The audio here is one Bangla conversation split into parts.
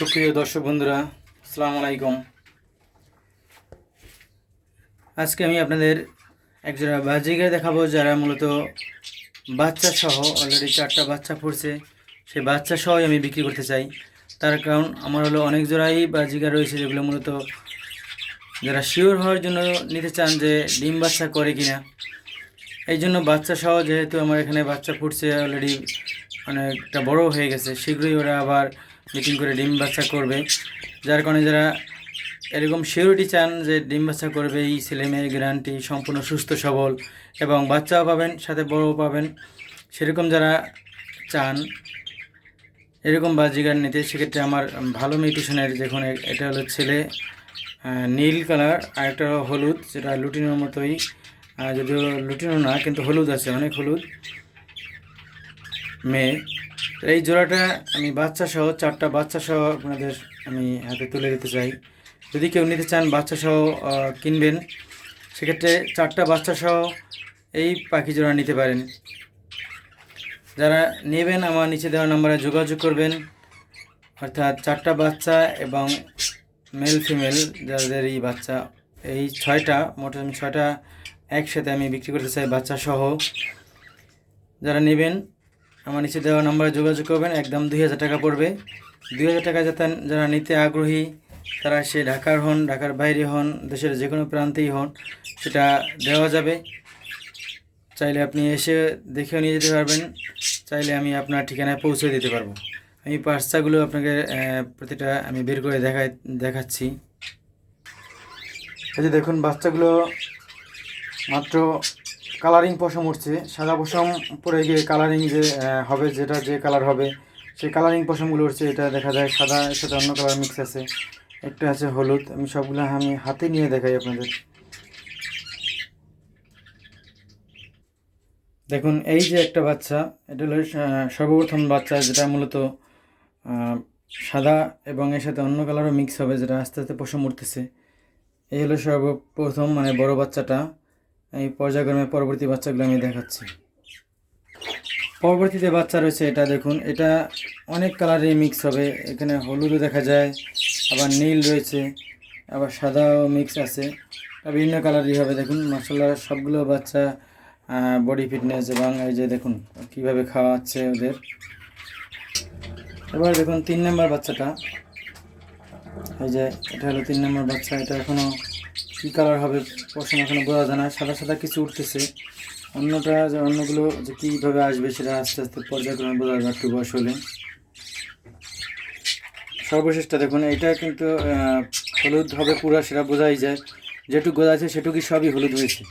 সুপ্রিয় দর্শক বন্ধুরা, আসসালামু আলাইকুম। আজকে আমি আপনাদের একজোড়া বাজিকে দেখাবো, যারা মূলত বাচ্চা সহ অলরেডি চারটা বাচ্চা পড়ছে, সেই বাচ্চা সহই আমি বিক্রি করতে চাই। তার কারণ আমার হলো অনেক জোড়াই বাজিকা রয়েছে, যেগুলো মূলত যারা শিওর হওয়ার জন্য নিতে চান যে ডিম বাচ্চা করে কিনা। এই জন্য বাচ্চা সহ যেহেতু আমার এখানে বাচ্চা ফুটছে অলরেডি অনেকটা বড় হয়ে গেছে, শীঘ্রই ওরা আবার মিটিং করে ডিম বাচ্চা করবে। যার কারণে যারা এরকম সিউরিটি চান যে ডিম বাচ্চা করবে, এই ছেলে মেয়ের গ্যারান্টি সম্পূর্ণ সুস্থ, সবল এবং বাচ্চাও পাবেন, সাথে বড়ও পাবেন, সেরকম যারা চান, এরকম বাজিগার নিতে, সেক্ষেত্রে আমার ভালো মিউটিশনের দেখুন, এ- এটা হলো ছেলে নীল কালার, আর একটা হলুদ, যেটা লুটিনোর মতোই যদিও লুটিনো না, কিন্তু হলুদ আছে, অনেক হলুদ। মেয়ে। এই জোড়াটা আমি বাচ্চা সহ চারটা বাচ্চা সহ আপনাদের আমি হাতে তুলে দিতে চাই। যদি কেউ নিতে চান বাচ্চা সহ কিনবেন, সেক্ষেত্রে চারটা বাচ্চা সহ এই পাখি জোড়া নিতে পারেন। যারা নেবেন, আমার নিচে দেওয়া নাম্বারে যোগাযোগ করবেন। অর্থাৎ চারটা বাচ্চা এবং মেল ফিমেল যাদের এই বাচ্চা, এই ছয়টা মোটামুটি ছয়টা একসাথে আমি বিক্রি করতে চাই বাচ্চা সহ যারা নেবেন আমার নিচে দেওয়া নাম্বারে যোগাযোগ করবেন, একদম দুই হাজার টাকা পড়বে। দুই হাজার টাকা যাতে যারা নিতে আগ্রহী, তারা সে ঢাকার হন, ঢাকার বাইরে হন, দেশের যে কোনো প্রান্তেই হন, সেটা দেওয়া যাবে। চাইলে আপনি এসে দেখেও নিয়ে যেতে পারবেন, চাইলে আমি আপনার ঠিকানায় পৌঁছে দিতে পারব। আমি বাচ্চাগুলো আপনাকে প্রতিটা আমি বের করে দেখাই, দেখাচ্ছি। এই যে দেখুন, বাচ্চাগুলো মাত্র কালারিং পশম উঠছে, সাদা পশম পরে গিয়ে কালারিং যে হবে, যেটা যে কালার হবে, সেই কালারিং পশমগুলো উঠছে, এটা দেখা যায় সাদা সাথে অন্য কালার মিক্স আছে। একটা আছে হলুদ, আমি সবগুলো আমি হাতে নিয়ে দেখাই আপনাদের। দেখুন, এই যে একটা বাচ্চা, এটা হলো সর্বপ্রথম বাচ্চা, যেটা মূলত সাদা এবং এর সাথে অন্য কালারও মিক্স হবে, যেটা আস্তে আস্তে পশম উঠতেছে। এই হলো সর্বপ্রথম মানে বড় বাচ্চাটা। এই পর্যায়ক্রমে পরবর্তী বাচ্চাগুলো আমি দেখাচ্ছি। পরবর্তীতে বাচ্চা রয়েছে এটা দেখুন, এটা অনেক কালারে মিক্স হবে। এখানে হলুদও দেখা যায়, আবার নীল রয়েছে, আবার সাদাও মিক্স আছে। বিভিন্ন কালারই হবে দেখুন মশলা সবগুলো বাচ্চা বডি ফিটনেস এবং এই যে দেখুন, কীভাবে খাওয়াচ্ছে ওদের। এবার দেখুন, তিন নম্বর বাচ্চাটা। এই যে, এটা হলো তিন নম্বর বাচ্চা, এটা এখনও কী কালার হবে পশম এখনও বোঝা যায় না, সাদা সাদা কিছু উঠতেছে। অন্যটা যে অন্যগুলো যে কীভাবে আসবে সেটা আস্তে আস্তে পর্যায়ক্রমে বোঝা যাবে, একটু বয়স হলে। সর্বশেষটা দেখুন এটা কিন্তু হলুদ হবে পুরো, সেটা বোঝাই যায়। যেটুকু গজাছে সেটুকুই সবই হলুদ হয়েছে।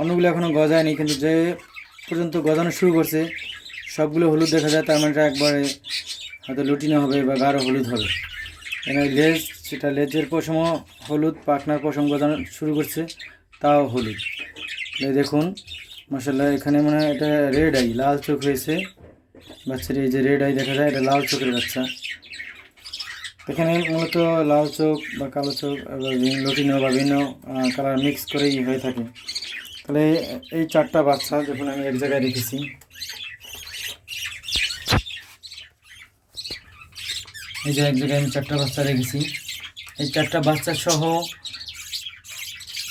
অন্যগুলো এখনও গজায়নি, কিন্তু যে পর্যন্ত গজানো শুরু করছে, সবগুলো হলুদ দেখা যায়, তার মানে একবারে হয়তো লুটিনো হবে বা গাঢ় হলুদ হবে। লেজ, সেটা লেজের পশমও হলুদ, পাখনার পশম গজানো শুরু করছে, তাও হলুদ। দেখুন মশাল্লা এখানে মানে এটা রেড আই, লাল চোখ হয়েছে বাচ্চার এই যে রেড আই দেখা যায়, এটা লাল চোখের বাচ্চা। এখানে মূলত লাল চোখ বা কালো চোখ লটিনো বা বিভিন্ন কালার মিক্স করেই হয়ে থাকে। তাহলে এই চারটা বাচ্চা, যখন আমি এক জায়গায় রেখেছি এই যে এক জায়গায় আমি চারটা বাচ্চা রেখেছি। এই চারটা বাচ্চা সহ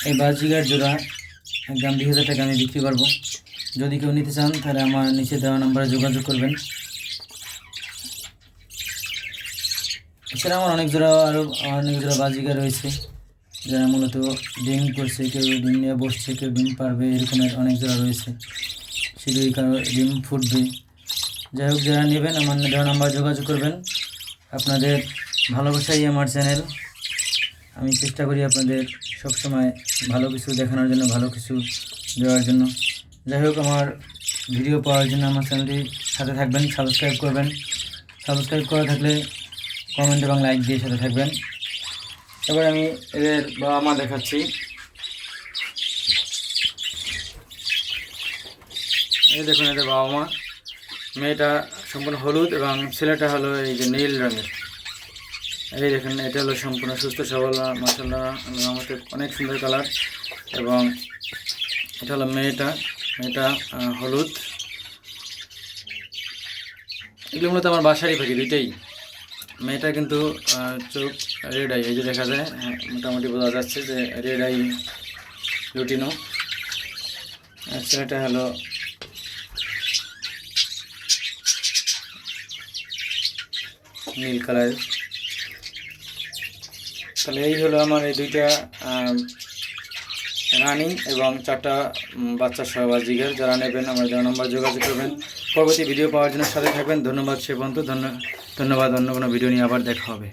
এই বাজিগার জোড়া একদম দুই হাজার টাকা আমি বিক্রি করব। যদি কেউ নিতে চান, তাহলে আমার নিচে দেওয়া নাম্বারে যোগাযোগ করবেন। এছাড়া আমার অনেক জোড়া আরও অনেক জোড়া বাজিগার রয়েছে, যারা মূলত ডিম করছে, কেউ ডিম নিয়ে বসছে, কেউ ডিম পারবে এরকমের অনেক জোড়া রয়েছে। শীঘ্রই কারও ডিম ফুটবে। যাই হোক, যারা নেবেন, আমার দেওয়া নাম্বার যোগাযোগ করবেন। আপনাদের ভালোবাসাই আমার চ্যানেল। আমি চেষ্টা করি আপনাদের সবসময় ভালো কিছু দেখানোর জন্য, ভালো কিছু দেওয়ার জন্য। যাই হোক, আমার ভিডিও পাওয়ার জন্য আমার চ্যানেলটির সাথে থাকবেন সাবস্ক্রাইব করবেন। সাবস্ক্রাইব করা থাকলে কমেন্ট এবং লাইক দিয়ে সাথে থাকবেন। এবার আমি এদের বাবা মা দেখাচ্ছি। এই দেখুন এদের বাবা মা মেয়েটা সম্পূর্ণ হলুদ এবং ছেলেটা হলো এই যে নীল রঙের। এই দেখেন এটা হলো সম্পূর্ণ সুস্থ সবল মাসাল্লাহ আমাদের অনেক সুন্দর কালার। এবং এটা হলো মেয়েটা মেয়েটা হলুদ। এগুলো মূলত আমার বাসারই পাখি দুইটাই। মেয়েটা কিন্তু চোখ রেড আই এই যে দেখা যায় হ্যাঁ, মোটামুটি বোঝা যাচ্ছে যে রেড আই লুটিনো। ছেলেটা হলো নীল কালার। তাহলে এই হলো আমার এই দুইটা রানিং এবং চারটা বাচ্চা জিগার যারা নেবেন আমার যারা নম্বর যোগাযোগ করবেন। পরবর্তী ভিডিও পাওয়ার জন্য সাথে থাকবেন। ধন্যবাদ সে বন্ধু ধন্য ধন্যবাদ। অন্য কোনো ভিডিও নিয়ে আবার দেখা হবে।